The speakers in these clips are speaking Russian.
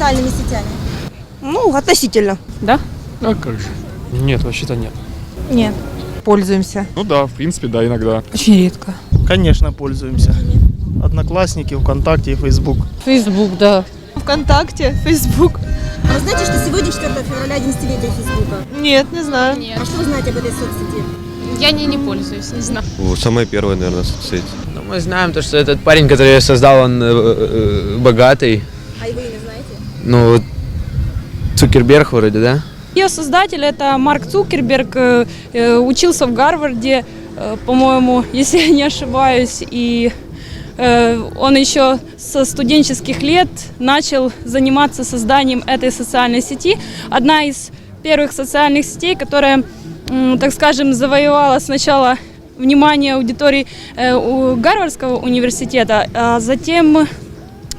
социальными сетями? Ну, относительно. Да? А как же? Нет, вообще-то нет. Нет. Пользуемся. Ну да, в принципе, да, иногда. Очень редко. Конечно, пользуемся. Одноклассники, ВКонтакте и Фейсбук. Фейсбук, да. ВКонтакте, Фейсбук. А вы знаете, что сегодня 4 февраля 11-летие Фейсбука? Нет, не знаю. А что вы знаете об этой соцсети? Я не, не пользуюсь, не знаю. Самая первая, наверное, соцсеть. Ну, мы знаем то, что этот парень, который ее создал, он э, э, богатый. Ну, Цукерберг вроде, да? Ее создатель это Марк Цукерберг, э, э, учился в Гарварде, э, по-моему, если я не ошибаюсь, и он еще со студенческих лет начал заниматься созданием этой социальной сети. Одна из первых социальных сетей, которая, так скажем, завоевала сначала внимание аудитории Гарвардского университета, а затем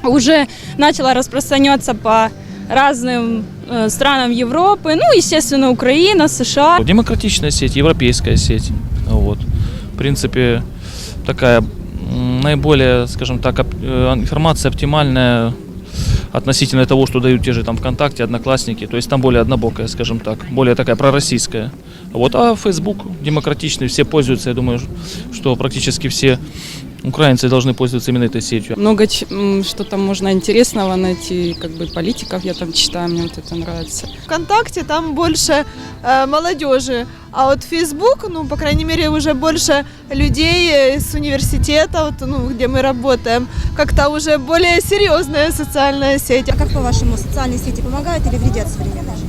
уже начала распространяться по разным э, странам Европы, ну, естественно, Украина, США. Демократичная сеть, европейская сеть. Вот. В принципе, такая наиболее, скажем так, оп- э, информация оптимальная относительно того, что дают те же там ВКонтакте, Одноклассники. То есть там более однобокая, скажем так, более такая пророссийская. Вот. А Facebook демократичный, все пользуются. Я думаю, что практически все украинцы должны пользоваться именно этой сетью. Много что там можно интересного найти, как бы политиков я там читаю, мне вот это нравится. ВКонтакте там больше э, молодежи, а вот Фейсбук, ну, по крайней мере, уже больше людей э, с университета, вот, ну, где мы работаем, как-то уже более серьезная социальная сеть. А как по-вашему, социальные сети помогают или вредят современной жизни?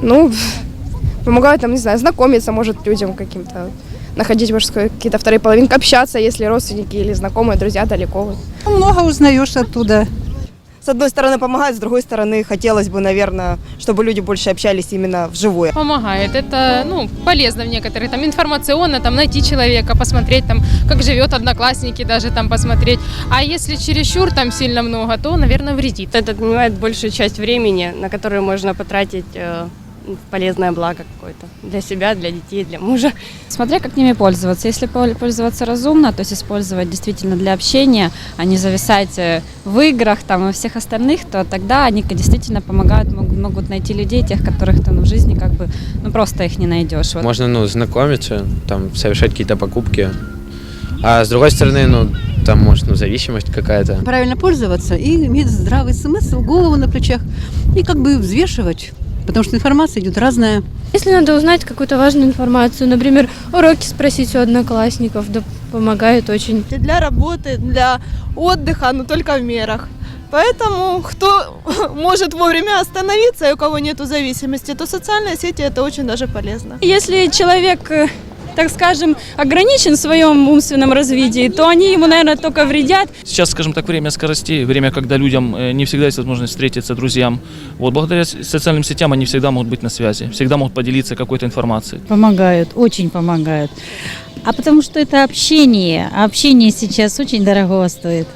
Ну, помогают там, не знаю, знакомиться, может, людям каким-то. Находить, может, какие-то вторые половинки, общаться, если родственники или знакомые, друзья далеко. Вот. Много узнаешь оттуда. С одной стороны помогает, с другой стороны хотелось бы, наверное, чтобы люди больше общались именно вживую. Помогает. Это, ну, полезно в некоторых, там, информационно, там, найти человека, посмотреть, там, как живет одноклассники, даже там посмотреть. А если чересчур там сильно много, то, наверное, вредит. Это отнимает большую часть времени, на которую можно потратить э, полезное благо какое-то. Для себя, для детей, для мужа. Смотря как ними пользоваться. Если пол- пользоваться разумно, то есть использовать действительно для общения, а не зависать э, в играх там и всех остальных, то тогда они действительно помогают, могут, могут найти людей, тех, которых ты ну, в жизни как бы ну просто их не найдешь. Вот. Можно, ну, знакомиться, там, совершать какие-то покупки. А с другой стороны, ну, там, может, ну, зависимость какая-то. Правильно пользоваться и иметь здравый смысл, голову на плечах и как бы взвешивать. Потому что информация идет разная. Если надо узнать какую-то важную информацию, например, уроки спросить у одноклассников, да помогает очень. Для работы, для отдыха, но только в мерах. Поэтому, кто может вовремя остановиться и у кого нету зависимости, то социальные сети это очень даже полезно. Если человек, э, так скажем, ограничен в своем умственном развитии, то они ему, наверное, только вредят. Сейчас, скажем так, время скоростей, время, когда людям э, не всегда есть возможность встретиться, друзьям. Вот, благодаря социальным сетям они всегда могут быть на связи, всегда могут поделиться какой-то информацией. Помогают, очень помогают. А потому что это общение, а общение сейчас очень дорого стоит.